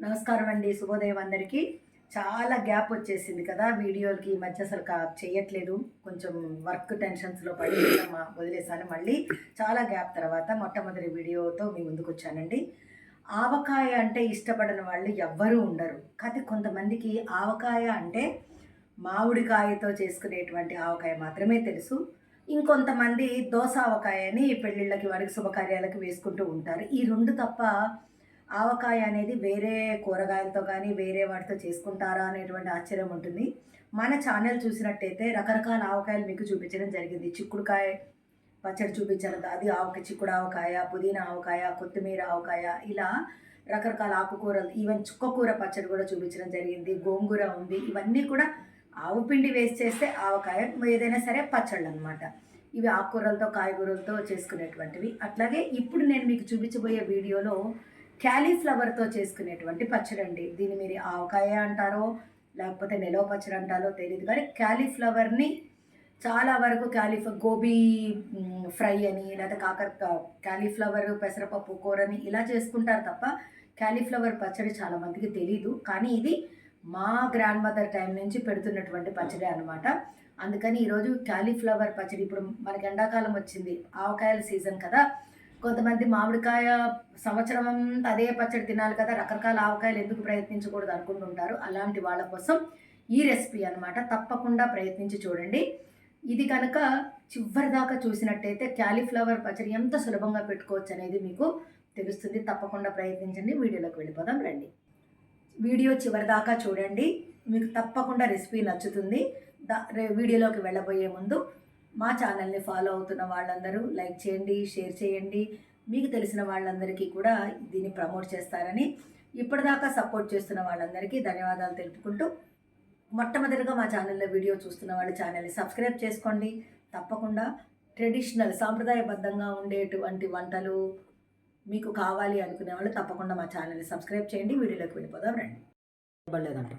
నమస్కారం అండి. శుభోదయం అందరికీ. చాలా గ్యాప్ వచ్చేసింది కదా వీడియోలకి ఈ మధ్య అసలు కా చేయట్లేదు. కొంచెం వర్క్ టెన్షన్స్లో పడి వదిలేసాను మళ్ళీ. చాలా గ్యాప్ తర్వాత మొట్టమొదటి వీడియోతో మీ ముందుకు వచ్చానండి. ఆవకాయ అంటే ఇష్టపడని వాళ్ళు ఎవ్వరూ ఉండరు. కానీ కొంతమందికి ఆవకాయ అంటే మామిడికాయతో చేసుకునేటువంటి ఆవకాయ మాత్రమే తెలుసు. ఇంకొంతమంది దోస ఆవకాయని పెళ్ళిళ్ళకి వాడికి శుభకార్యాలకు వేసుకుంటూ ఉంటారు. ఈ రెండు తప్ప ఆవకాయ అనేది వేరే కూరగాయలతో కానీ వేరే వాటితో చేసుకుంటారా అనేటువంటి ఆశ్చర్యం ఉంటుంది. మన ఛానల్ చూసినట్టయితే రకరకాల ఆవకాయలు మీకు చూపించడం జరిగింది. చిక్కుడుకాయ పచ్చడి చూపించాను. అది ఆవకాయ చిక్కుడు ఆవకాయ పుదీనా ఆవకాయ కొత్తిమీర ఆవకాయ ఇలా రకరకాల ఆకుకూరలు ఈవెన్ చుక్కకూర పచ్చడి కూడా చూపించడం జరిగింది. గోంగూర ఉంది. ఇవన్నీ కూడా ఆవు పిండి వేస్ట్ చేస్తే ఆవకాయ ఏదైనా సరే పచ్చళ్ళు అనమాట ఇవి ఆకుకూరలతో కాయగూరలతో చేసుకునేటువంటివి. అట్లాగే ఇప్పుడు నేను మీకు చూపించబోయే వీడియోలో క్యాలీఫ్లవర్తో చేసుకునేటువంటి పచ్చడి అండి దీన్ని మీరు ఆవకాయ అంటారో లేకపోతే నిలవ పచ్చడి అంటారో తెలియదు కానీ క్యాలీఫ్లవర్ని చాలా వరకు క్యాలీఫ్ గోబీ ఫ్రై అని లేదా కాకర క్యాలీఫ్లవర్ పెసరపప్పు కూరని ఇలా చేసుకుంటారు తప్ప క్యాలీఫ్లవర్ పచ్చడి చాలా మందికి తెలీదు. కానీ ఇది మా గ్రాండ్ మదర్ టైం నుంచి పెడుతున్నటువంటి పచ్చడి అనమాట అందుకని ఈరోజు క్యాలీఫ్లవర్ పచ్చడి ఇప్పుడు మనకి ఎండాకాలం వచ్చింది. ఆవకాయల సీజన్ కదా. కొంతమంది మామిడికాయ సంవత్సరం అంతా అదే పచ్చడి తినాలి కదా రకరకాల ఆవకాయలు ఎందుకు ప్రయత్నించకూడదు అనుకుంటుంటారు. అలాంటి వాళ్ళ కోసం ఈ రెసిపీ అన్నమాట. తప్పకుండా ప్రయత్నించి చూడండి. ఇది కనుక చివరి దాకా చూసినట్టయితే క్యాలీఫ్లవర్ పచ్చడి ఎంత సులభంగా పెట్టుకోవచ్చు అనేది మీకు తెలుస్తుంది. తప్పకుండా ప్రయత్నించండి. వీడియోలోకి వెళ్ళిపోదాం రండి. వీడియో చివరి దాకా చూడండి. మీకు తప్పకుండా రెసిపీ నచ్చుతుంది. దా వీడియోలోకి వెళ్ళబోయే ముందు మా ఛానల్ని ఫాలో అవుతున్న వాళ్ళందరూ లైక్ చేయండి షేర్ చేయండి. మీకు తెలిసిన వాళ్ళందరికీ కూడా దీన్ని ప్రమోట్ చేస్తారని ఇప్పటిదాకా సపోర్ట్ చేస్తున్న వాళ్ళందరికీ ధన్యవాదాలు తెలుపుకుంటూ మొట్టమొదటిగా మా ఛానల్లో వీడియో చూస్తున్న వాళ్ళు ఛానల్ని సబ్స్క్రైబ్ చేసుకోండి. తప్పకుండా ట్రెడిషనల్ సాంప్రదాయబద్ధంగా ఉండేటువంటి వంటలు మీకు కావాలి అనుకునే వాళ్ళు తప్పకుండా మా ఛానల్ని సబ్స్క్రైబ్ చేయండి. వీడియోలోకి వెళ్ళిపోదాం రండి. ఇవ్వలేదంట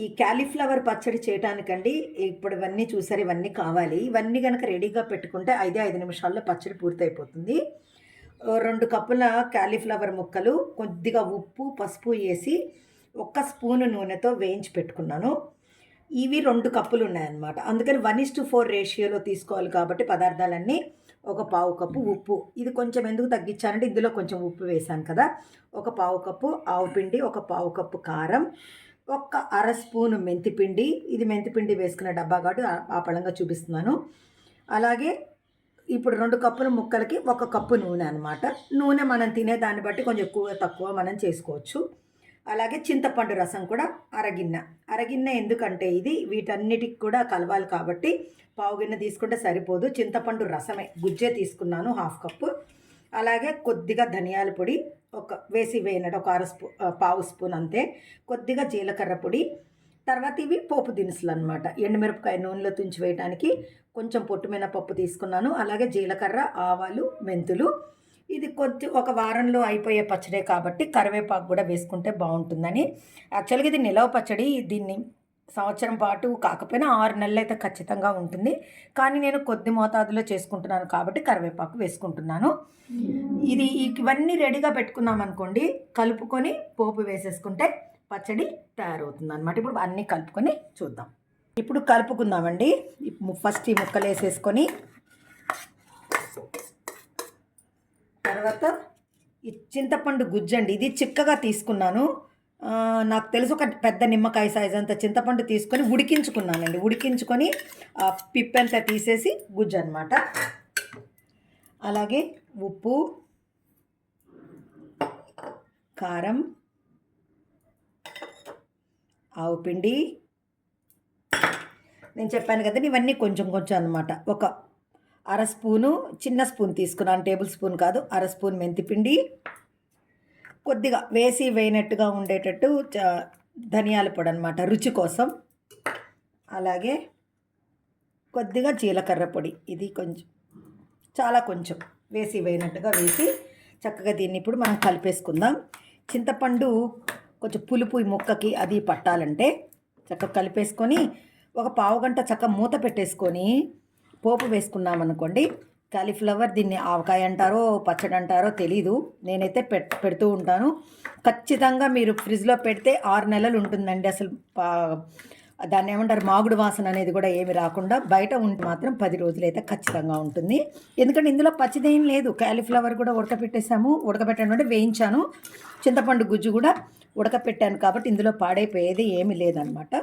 ఈ క్యాలీఫ్లవర్ పచ్చడి చేయటానికండి ఇప్పుడు ఇవన్నీ చూసారు ఇవన్నీ కావాలి. ఇవన్నీ కనుక రెడీగా పెట్టుకుంటే ఐదే ఐదు నిమిషాల్లో పచ్చడి పూర్తయిపోతుంది. రెండు కప్పుల క్యాలీఫ్లవర్ ముక్కలు కొద్దిగా ఉప్పు పసుపు వేసి ఒక్క స్పూను నూనెతో వేయించి పెట్టుకున్నాను. ఇవి రెండు కప్పులు ఉన్నాయన్నమాట. అందుకని వన్ ఇస్ టు ఫోర్ రేషియోలో తీసుకోవాలి కాబట్టి పదార్థాలన్నీ ఒక పావు కప్పు ఉప్పు. ఇది కొంచెం ఎందుకు తగ్గించానంటే ఇందులో కొంచెం ఉప్పు వేశాను కదా. ఒక పావు కప్పు ఆవు పిండి ఒక పావు కప్పు కారం ఒక్క అర స్పూను మెంతిపిండి ఇది మెంతిపిండి వేసుకున్న డబ్బా కాబట్టి ఆ- పళంగా చూపిస్తున్నాను. అలాగే ఇప్పుడు రెండు కప్పుల ముక్కలకి ఒక కప్పు నూనె అనమాట నూనె మనం తినే దాన్ని బట్టి కొంచెం ఎక్కువ తక్కువ మనం చేసుకోవచ్చు. అలాగే చింతపండు రసం కూడా అరగిన్న. అరగిన్న ఎందుకంటే ఇది వీటన్నిటికి కూడా కలవాలి కాబట్టి పావు గిన్నె తీసుకుంటే సరిపోదు. చింతపండు రసమే. గుజ్జే తీసుకున్నాను హాఫ్ కప్పు. అలాగే కొద్దిగా ధనియాల పొడి ఒక వేసి వేయనట్టు ఒక అర స్పూ పావు స్పూన్ అంతే. కొద్దిగా జీలకర్ర పొడి తర్వాత ఇవి పోపు దినుసులు అనమాట ఎండుమిరపకాయ నూనెలో తుంచి వేయడానికి కొంచెం పొట్టుమైన పప్పు తీసుకున్నాను. అలాగే జీలకర్ర ఆవాలు మెంతులు. ఇది కొద్ది ఒక వారంలో అయిపోయే పచ్చడే కాబట్టి కరివేపాకు కూడా వేసుకుంటే బాగుంటుందని. యాక్చువల్గా ఇది నిలవ పచ్చడి దీన్ని సంవత్సరం పాటు కాకపోయినా ఆరు నెలలు అయితే ఖచ్చితంగా ఉంటుంది. కానీ నేను కొద్ది మోతాదులో చేసుకుంటున్నాను కాబట్టి కరివేపాకు వేసుకుంటున్నాను. ఇది ఇవన్నీ రెడీగా పెట్టుకున్నాం అనుకోండి కలుపుకొని పోపు వేసేసుకుంటే పచ్చడి తయారవుతుంది అనమాట ఇప్పుడు అన్నీ కలుపుకొని చూద్దాం. ఇప్పుడు కలుపుకుందామండి. ఫస్ట్ ఈ ముక్కలు వేసేసుకొని తర్వాత ఈ చింతపండు గుజ్జండి. ఇది చిక్కగా తీసుకున్నాను. నాకు తెలుసు ఒక పెద్ద నిమ్మకాయ సైజ్ అంత చింతపండు తీసుకొని ఉడికించుకున్నానండి. ఉడికించుకొని ఆ పిప్పంతా తీసేసి గుజ్జు అనమాట అలాగే ఉప్పు కారం ఆవు పిండి. నేను చెప్పాను కదండి ఇవన్నీ కొంచెం కొంచెం అనమాట ఒక అర స్పూను చిన్న స్పూన్ తీసుకున్నాను. టేబుల్ స్పూన్ కాదు అర స్పూన్ మెంతిపిండి కొద్దిగా వేసి వేయనట్టుగా ఉండేటట్టు చ- ధనియాల పొడి అనమాట రుచి కోసం. అలాగే కొద్దిగా జీలకర్ర పొడి ఇది కొంచెం చాలా కొంచెం వేసి వేయనట్టుగా వేసి చక్కగా దీన్ని ఇప్పుడు మనం కలిపేసుకుందాం. చింతపండు కొంచెం పులుపు ఈ ముక్కకి అది పట్టాలంటే చక్కగా కలిపేసుకొని ఒక పావు గంట చక్కగా మూత పెట్టేసుకొని పోపు వేసుకున్నాం అనుకోండి కాలీఫ్లవర్ దీన్ని ఆవకాయ అంటారో పచ్చడి అంటారో తెలీదు. నేనైతే పెట్ పెడుతూ ఉంటాను. ఖచ్చితంగా మీరు ఫ్రిడ్జ్లో పెడితే ఆరు నెలలు ఉంటుందండి అసలు పా- దాన్ని ఏమంటారు మాగుడు వాసన అనేది కూడా ఏమి రాకుండా బయట ఉంటే మాత్రం పది రోజులైతే ఖచ్చితంగా ఉంటుంది. ఎందుకంటే ఇందులో పచ్చిదేం లేదు. క్యాలీఫ్లవర్ కూడా ఉడకపెట్టేసాము. ఉడకబెట్టాను అంటే వేయించాను. చింతపండు గుజ్జు కూడా ఉడకపెట్టాను కాబట్టి ఇందులో పాడైపోయేది ఏమీ లేదనమాట.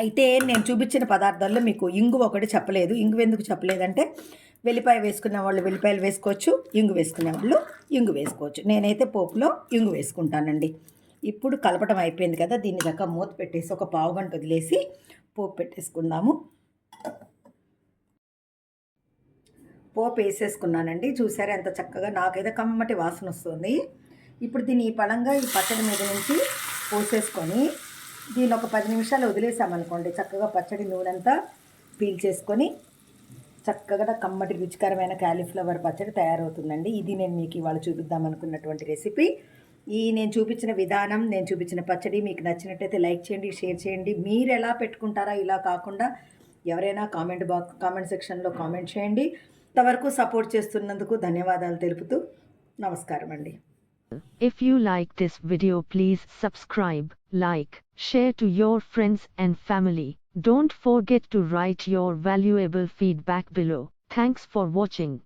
అయితే నేను చూపించిన పదార్థాల్లో మీకు ఇంగు ఒకటి చెప్పలేదు. ఇంగు ఎందుకు చెప్పలేదంటే వెల్లిపాయ వేసుకున్న వాళ్ళు వెల్లిపాయలు వేసుకోవచ్చు ఇంగు వేసుకునే వాళ్ళు ఇంగు వేసుకోవచ్చు. నేనైతే పోపులో ఇంగు వేసుకుంటానండి. ఇప్పుడు కలపటం అయిపోయింది కదా దీన్ని దాకా మూత పెట్టేసి ఒక పావు గంట వదిలేసి పోపు పెట్టేసుకుందాము. పోపు వేసేసుకున్నానండి. చూసారా ఎంత చక్కగా నాకైతే కమ్మటి వాసన వస్తుంది. ఇప్పుడు దీన్ని ఈ పళంగా ఈ పచ్చడి మీద నుంచి పోసేసుకొని దీన్ని ఒక పది నిమిషాలు వదిలేసామనుకోండి చక్కగా పచ్చడి నూనెంతా పీల్చేసుకొని చక్కగా కమ్మటి రుచికరమైన క్యాలీఫ్లవర్ పచ్చడి తయారవుతుందండి. ఇది నేను మీకు ఇవాళ చూపిద్దాం అనుకున్నటువంటి రెసిపీ. ఈ నేను చూపించిన విధానం నేను చూపించిన పచ్చడి మీకు నచ్చినట్టయితే లైక్ చేయండి షేర్ చేయండి. మీరు ఎలా పెట్టుకుంటారా ఇలా కాకుండా ఎవరైనా కామెంట్ బాక్స్ కామెంట్ సెక్షన్లో కామెంట్ చేయండి. ఇంతవరకు సపోర్ట్ చేస్తున్నందుకు ధన్యవాదాలు తెలుపుతూ నమస్కారం అండి if you like this video please subscribe like share to your friends and family. Don't forget to write your valuable feedback below. Thanks for watching.